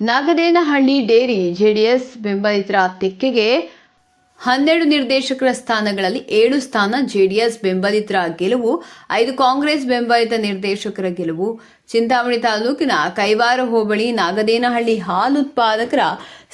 ನಾಗದೇನಹಳ್ಳಿ dairy JDS ಬೆಂಬಲಿತರ ತೆಕ್ಕೆಗೆ ಹನ್ನೆರಡು ನಿರ್ದೇಶಕರ ಸ್ಥಾನಗಳಲ್ಲಿ ಏಳು ಸ್ಥಾನ ಜೆಡಿಎಸ್ ಬೆಂಬಲಿತರ ಗೆಲುವು, ಐದು ಕಾಂಗ್ರೆಸ್ ಬೆಂಬಲಿತ ನಿರ್ದೇಶಕರ ಗೆಲುವು ಚಿಂತಾಮಣಿ ತಾಲೂಕಿನ ಕೈವಾರ ಹೋಬಳಿ ನಾಗದೇನಹಳ್ಳಿ ಹಾಲು ಉತ್ಪಾದಕರ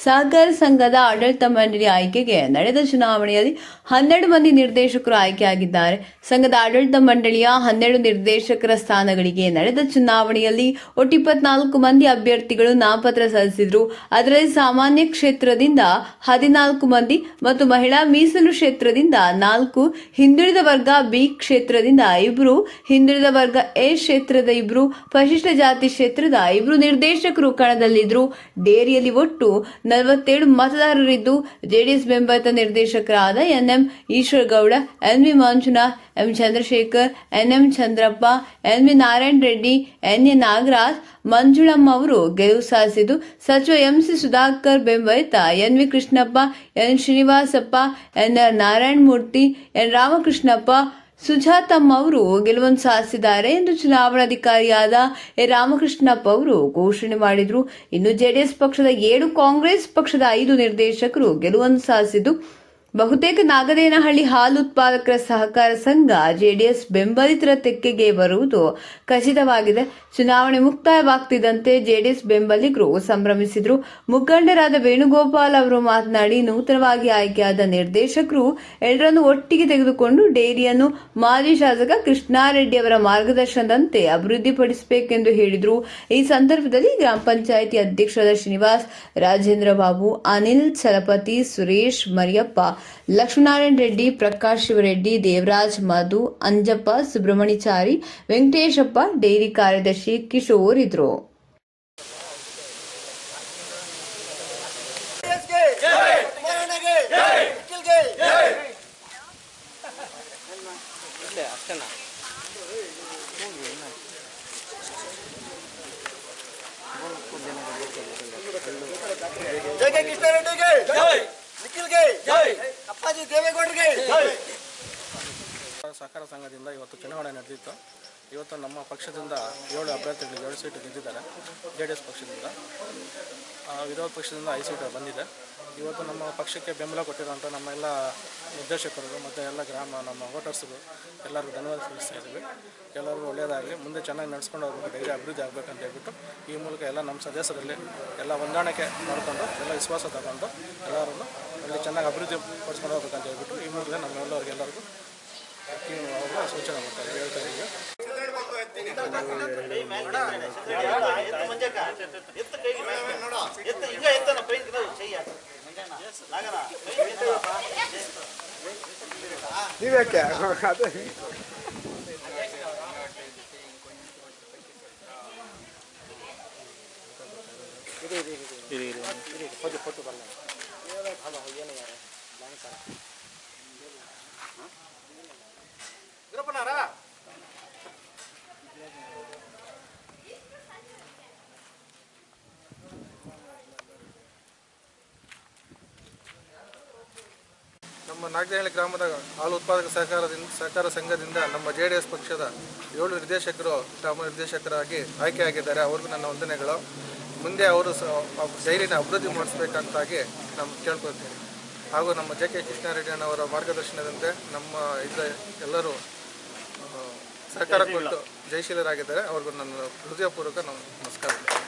ಸಹಕಾರ ಸಂಘದ ಆಡಳಿತ ಮಂಡಳಿ ಆಯ್ಕೆಗೆ ನಡೆದ ಚುನಾವಣೆಯಲ್ಲಿ ಹನ್ನೆರಡು ಮಂದಿ ನಿರ್ದೇಶಕರು ಆಯ್ಕೆಯಾಗಿದ್ದಾರೆ. ಸಂಘದ ಆಡಳಿತ ಮಂಡಳಿಯ ಹನ್ನೆರಡು ನಿರ್ದೇಶಕರ ಸ್ಥಾನಗಳಿಗೆ ನಡೆದ ಚುನಾವಣೆಯಲ್ಲಿ ಒಟ್ಟು ಇಪ್ಪತ್ನಾಲ್ಕು ಮಂದಿ ಅಭ್ಯರ್ಥಿಗಳು ನಾಮಪತ್ರ ಸಲ್ಲಿಸಿದ್ರು. ಅದರಲ್ಲಿ ಸಾಮಾನ್ಯ ಕ್ಷೇತ್ರದಿಂದ ಹದಿನಾಲ್ಕು ಮಂದಿ ಮತ್ತು ಮಹಿಳಾ ಮೀಸಲು ಕ್ಷೇತ್ರದಿಂದ ನಾಲ್ಕು, ಹಿಂದುಳಿದ ವರ್ಗ ಬಿ ಕ್ಷೇತ್ರದಿಂದ ಇಬ್ರು, ಹಿಂದುಳಿದ ವರ್ಗ ಎ ಕ್ಷೇತ್ರದ ಇಬ್ರು ಪರಿಶಿಷ್ಟ ಜಾತಿ ಕ್ಷೇತ್ರದ ಇಬ್ಬರು ನಿರ್ದೇಶಕರು ಕಣದಲ್ಲಿದ್ದರು ಡೇರಿಯಲ್ಲಿ ಒಟ್ಟು ನಲವತ್ತೇಳು ಮತದಾರರಿದ್ದು, ಜೆಡಿಎಸ್ ಬೆಂಬಲಿತ ನಿರ್ದೇಶಕರಾದ NM Eshwaragowda, NV Manjunath M Chandrashekar N M Chandrappa, NV Narayana Reddy N A Nagaraj, Manjulamma ಅವರು ಗೆಲುವು ಸಾಧಿಸಿದ್ದು, ಸಚಿವ ಎಂಸಿ ಸುಧಾಕರ್ ಬೆಂಬಲಿತ N V Krishnappa, N Srinivasappa, N R Narayanamurthy, N Ramakrishnappa Sujathamma ಅವರು ಗೆಲುವನ್ನು ಸಾಧಿಸಿದ್ದಾರೆ ಎಂದು ಚುನಾವಣಾಧಿಕಾರಿಯಾದ ಎ. ರಾಮಕೃಷ್ಣಪ್ಪ ಅವರು ಘೋಷಣೆ ಮಾಡಿದರು. ಇನ್ನು ಜೆಡಿಎಸ್ ಪಕ್ಷದ ಏಳು, ಕಾಂಗ್ರೆಸ್ ಪಕ್ಷದ ಐದು ನಿರ್ದೇಶಕರು ಗೆಲುವನ್ನು ಸಾಧಿಸಿದ್ದು ಬಹುತೇಕ ನಾಗದೇನಹಳ್ಳಿ ಹಾಲು ಉತ್ಪಾದಕರ ಸಹಕಾರ ಸಂಘ ಜೆಡಿಎಸ್ ಬೆಂಬಲಿತರ ತೆಕ್ಕೆಗೆ ಬರುವುದು ಖಚಿತವಾಗಿದೆ. ಚುನಾವಣೆ ಮುಕ್ತಾಯವಾಗ್ತಿದ್ದಂತೆ ಜೆಡಿಎಸ್ ಬೆಂಬಲಿಗರು ಸಂಭ್ರಮಿಸಿದ್ರು. ಮುಖಂಡರಾದ ವೇಣುಗೋಪಾಲ್ ಅವರು ಮಾತನಾಡಿ, ನೂತನವಾಗಿ ಆಯ್ಕೆಯಾದ ನಿರ್ದೇಶಕರು ಎಲ್ಲರನ್ನು ಒಟ್ಟಿಗೆ ತೆಗೆದುಕೊಂಡು ಡೈರಿಯನ್ನು ಮಾಜಿ ಶಾಸಕ ಕೃಷ್ಣಾರೆಡ್ಡಿ ಅವರ ಮಾರ್ಗದರ್ಶನದಂತೆ ಅಭಿವೃದ್ಧಿಪಡಿಸಬೇಕೆಂದು ಹೇಳಿದರು. ಈ ಸಂದರ್ಭದಲ್ಲಿ ಗ್ರಾಮ ಪಂಚಾಯಿತಿ ಅಧ್ಯಕ್ಷರಾದ ಶ್ರೀನಿವಾಸ್, ರಾಜೇಂದ್ರ ಬಾಬು, ಅನಿಲ್, ಚಲಪತಿ, ಸುರೇಶ್, ಮರಿಯಪ್ಪ ಲಕ್ಷ್ಮೀನಾರಾಯಣ ರೆಡ್ಡಿ ಪ್ರಕಾಶ್ ಶಿವರೆಡ್ಡಿ ದೇವರಾಜ್ ಮಧು ಅಂಜಪ್ಪ ಸುಬ್ರಹ್ಮಣಿಚಾರಿ ವೆಂಕಟೇಶಪ್ಪ ಡೈರಿ ಕಾರ್ಯದರ್ಶಿ ಕಿಶೋರ್ ಇದ್ರು. ದೇವೇಗೌಡರಿಗೆ. ಸಹಕಾರ ಸಂಘದಿಂದ ಇವತ್ತು ಚುನಾವಣೆ ನಡೆದಿತ್ತು. ಇವತ್ತು ನಮ್ಮ ಪಕ್ಷದಿಂದ ಏಳು ಅಭ್ಯರ್ಥಿಗಳು ಏಳು ಸೀಟು ಗೆದ್ದಿದ್ದಾರೆ. ಜೆ ಡಿ ಎಸ್ ಪಕ್ಷದಿಂದ ವಿರೋಧ ಪಕ್ಷದಿಂದ ಐದು ಸೀಟು ಬಂದಿದೆ. ಇವತ್ತು ನಮ್ಮ ಪಕ್ಷಕ್ಕೆ ಬೆಂಬಲ ಕೊಟ್ಟಿರುವಂಥ ನಮ್ಮ ಎಲ್ಲ ನಿರ್ದೇಶಕರು ಮತ್ತು ಎಲ್ಲ ಗ್ರಾಮ ನಮ್ಮ ವೋಟರ್ಸ್ಗಳು ಎಲ್ಲರಿಗೂ ಧನ್ಯವಾದ ಸಲ್ಲಿಸ್ತಾ ಇದ್ದೀವಿ. ಎಲ್ಲರಿಗೂ ಒಳ್ಳೆಯದಾಗಲಿ. ಮುಂದೆ ಚೆನ್ನಾಗಿ ನಡೆಸ್ಕೊಂಡು ಹೋಗ್ಬೇಕು ಡೈಲಿ ಅಭಿವೃದ್ಧಿ ಆಗಬೇಕಂತ ಹೇಳ್ಬಿಟ್ಟು ಈ ಮೂಲಕ ಎಲ್ಲ ನಮ್ಮ ಸದಸ್ಯರಲ್ಲಿ ಎಲ್ಲ ಹೊಂದಾಣಿಕೆ ಮಾಡಿಕೊಂಡು ಎಲ್ಲ ವಿಶ್ವಾಸ ತಗೊಂಡು ಎಲ್ಲರನ್ನು ಅಲ್ಲಿ ಚೆನ್ನಾಗಿ ಅಭಿವೃದ್ಧಿ ಪಡಿಸ್ಕೊಂಡು ಹೋಗ್ಬೇಕಂತ ಹೇಳ್ಬಿಟ್ಟು ಈ ಮೂಲಕ ನಮ್ಮೆಲ್ಲರಿಗೂ ಎಲ್ಲರಿಗೂ ಅವ್ರಿಗೆ ಸೂಚನೆ ಮಾಡ್ತಾರೆ ಹೇಳ್ತಾ ಇದ್ದೀವಿ. ನೀವ್ಯಾಕೆ ಅದೇ ನಮ್ಮ ನಾಗದೇಹಳ್ಳಿ ಗ್ರಾಮದ ಹಾಲು ಉತ್ಪಾದಕ ಸಹಕಾರದಿಂದ ಸಹಕಾರ ಸಂಘದಿಂದ ನಮ್ಮ ಜೆ ಪಕ್ಷದ ಏಳು ನಿರ್ದೇಶಕರು ಗ್ರಾಮ ನಿರ್ದೇಶಕರಾಗಿ ಆಯ್ಕೆಯಾಗಿದ್ದಾರೆ. ಅವ್ರಿಗೂ ನನ್ನ ವಂದನೆಗಳು. ಮುಂದೆ ಅವರು ಡೈರಿನ ಅಭಿವೃದ್ಧಿ ಮಾಡಿಸ್ಬೇಕಂತಾಗಿ ನಾವು ಕೇಳ್ಕೊಳ್ತೀನಿ. ಹಾಗೂ ನಮ್ಮ ಜೆ ಕೆ ಕೃಷ್ಣಾರೆಡ್ಡಿಯನ್ನವರ ಮಾರ್ಗದರ್ಶನದಂತೆ ನಮ್ಮ ಇದ್ರ ಎಲ್ಲರೂ ಸರ್ಕಾರ ಕೊಟ್ಟು ಜಯಶೀಲರಾಗಿದ್ದಾರೆ. ಅವ್ರಿಗೂ ನನ್ನ ಹೃದಯಪೂರ್ವಕ ನಮಸ್ಕಾರ.